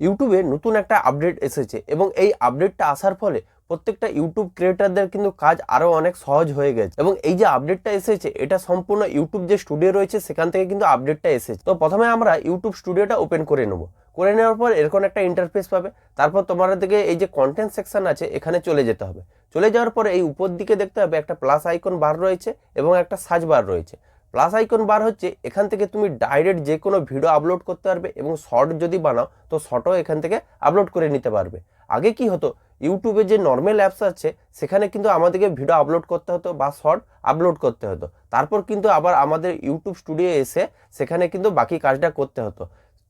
ইউটিউবে নতুন একটা আপডেট এসেছে এবং এই আপডেটটা আসার ফলে প্রত্যেকটা ইউটিউব ক্রিয়েটারদের কিন্তু কাজ আরও অনেক সহজ হয়ে গেছে। এবং এই যে আপডেটটা এসেছে, এটা সম্পূর্ণ ইউটিউব যে স্টুডিও রয়েছে, সেখান থেকে কিন্তু আপডেটটা এসেছে। তো প্রথমে আমরা ইউটিউব স্টুডিওটা ওপেন করে নেব। করে নেওয়ার পর এরকম একটা ইন্টারফেস পাবে। তারপর তোমাদের দিকে এই যে কন্টেন্ট সেকশন আছে, এখানে চলে যেতে হবে। চলে যাওয়ার পরে এই উপর দিকে দেখতে হবে একটা প্লাস আইকন বার রয়েছে এবং একটা সার্চ বার রয়েছে। প্লাস আইকন বার হচ্ছে, এখান থেকে তুমি ডাইরেক্ট যে কোনো ভিডিও আপলোড করতে পারবে এবং শর্ট যদি বানাও, তো শর্টও এখান থেকে আপলোড করে নিতে পারবে। আগে কি হতো ইউটিউবে যে নর্মাল অ্যাপস আছে, সেখানে কিন্তু আমাদেরকে ভিডিও আপলোড করতে হতো বা শর্ট আপলোড করতে হতো। তারপর কিন্তু আবার আমাদের ইউটিউব স্টুডিও এসে, সেখানে কিন্তু বাকি কাজটা করতে হতো।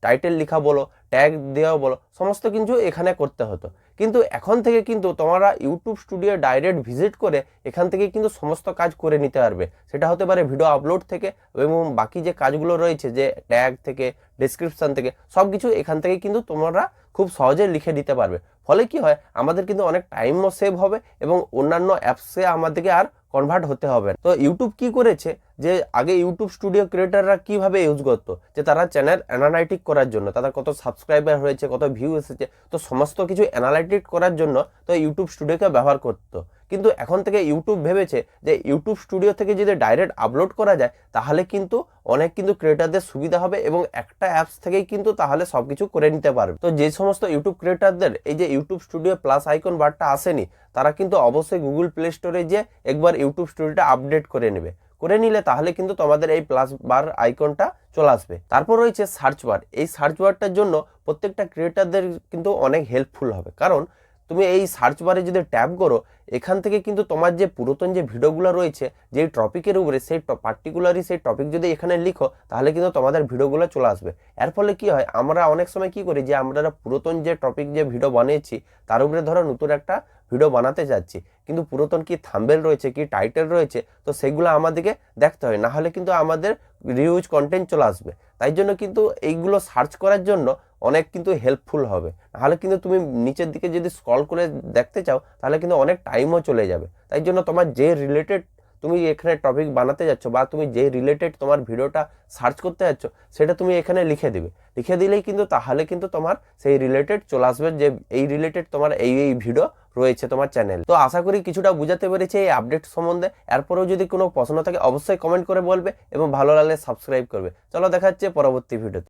টাইটেল লেখা বলো ট্যাগ দেওয়া বলো, সমস্ত কিছু এখানে করতে হতো। কিন্তু এখন থেকে কিন্তু তোমরা ইউটিউব স্টুডিও ডাইরেক্ট ভিজিট করে এখান থেকে কিন্তু সমস্ত কাজ করে নিতে পারবে। সেটা হতে পারে ভিডিও আপলোড থেকে এবং বাকি যে কাজগুলো রয়েছে, যে ট্যাগ থেকে ডিসক্রিপশান থেকে, সব কিছু এখান থেকে কিন্তু তোমরা খুব সহজে লিখে দিতে পারবে। ফলে কি হয়, আমাদের কিন্তু অনেক টাইমও সেভ হবে এবং অন্যান্য অ্যাপসে আমাদেরকে আর কনভার্ট হতে হবে। তো ইউটিউব কি করেছে? যে আগে ইউটিউব স্টুডিও ক্রিয়েটাররা কীভাবে ইউজ করতো? যে তারা চ্যানেল অ্যানালাইটিক করার জন্য, তাদের কত সাবস্ক্রাইবার হয়েছে, কত ভিউ এসেছে, তো সমস্ত কিছু অ্যানালাইটিক করার জন্য তো ইউটিউব স্টুডিওকে ব্যবহার করতো। কিন্তু এখন থেকে ইউটিউব ভেবেছে যে ইউটিউব স্টুডিও থেকে যদি ডাইরেক্ট আপলোড করা যায়, তাহলে কিন্তু অনেক কিন্তু ক্রিয়েটারদের সুবিধা হবে এবং একটা অ্যাপস থেকেই কিন্তু তাহলে সব কিছু করে নিতে পারবে। তো যে সমস্ত ইউটিউব ক্রিয়েটারদের এই যে ইউটিউব স্টুডিও প্লাস আইকন বারটা আসেনি, তারা কিন্তু অবশ্যই গুগল প্লে স্টোরে যে একবার ইউটিউব স্টুডিওটা আপডেট করে নেবে। করে নিলে তাহলে কিন্তু তোমাদের এই প্লাস বার আইকনটা চলে আসবে। তারপর রয়েছে সার্চ বার এই সার্চ বারটার জন্য প্রত্যেকটা ক্রিয়েটারদের কিন্তু অনেক হেল্পফুল হবে। কারণ তুমি এই সার্চ বারে যদি ট্যাপ করো, এখান থেকে কিন্তু তোমার যে পুরাতন যে ভিডিওগুলো রয়েছে যেই টপিকের উপরে, সেই পার্টিকুলারই সেই টপিক যদি এখানে লিখো, তাহলে কিন্তু তোমাদের ভিডিওগুলো চলে আসবে। এর ফলে কি হয়, আমরা অনেক সময় কি করি যে, আমরা পুরাতন যে টপিক যে ভিডিও বানিয়েছি, তার উপরে ধরো নতুন একটা ভিডিও বানাতে যাচ্ছি। কিন্তু পুরাতন কি থাম্বেল রয়েছে, কি টাইটেল রয়েছে, তো সেগুলো আমাদেরকে দেখতে হয়। না হলে কিন্তু আমাদের রিউজ কন্টেন্ট চলে আসবে। তাই জন্য কিন্তু এইগুলো সার্চ করার জন্য অনেক কিন্তু হেল্পফুল হবে। নাহলে কিন্তু তুমি নিচের দিকে যদি স্ক্রল করে দেখতে চাও, তাহলে কিন্তু অনেক টাইমও চলে যাবে। তাই জন্য তোমার যে রিলেটেড তুমি এখানে টপিক বানাতে যাচ্ছ বা তুমি যে রিলেটেড তোমার ভিডিওটা সার্চ করতে যাচ্ছ, সেটা তুমি এখানে লিখে দিবে। লিখে দিলেই কিন্তু তাহলে কিন্তু তোমার সেই রিলেটেড চলে আসবে যে এই রিলেটেড তোমার এই এই ভিডিও রয়েছে তোমার চ্যানেল তো আশা করি কিছুটা বুঝাতে পেরেছি এই আপডেট সম্বন্ধে। এরপরেও যদি কোনো প্রশ্ন থাকে, অবশ্যই কমেন্ট করে বলবে এবং ভালো লাগলে সাবস্ক্রাইব করবে। চলো দেখা হচ্ছে পরবর্তী ভিডিওতে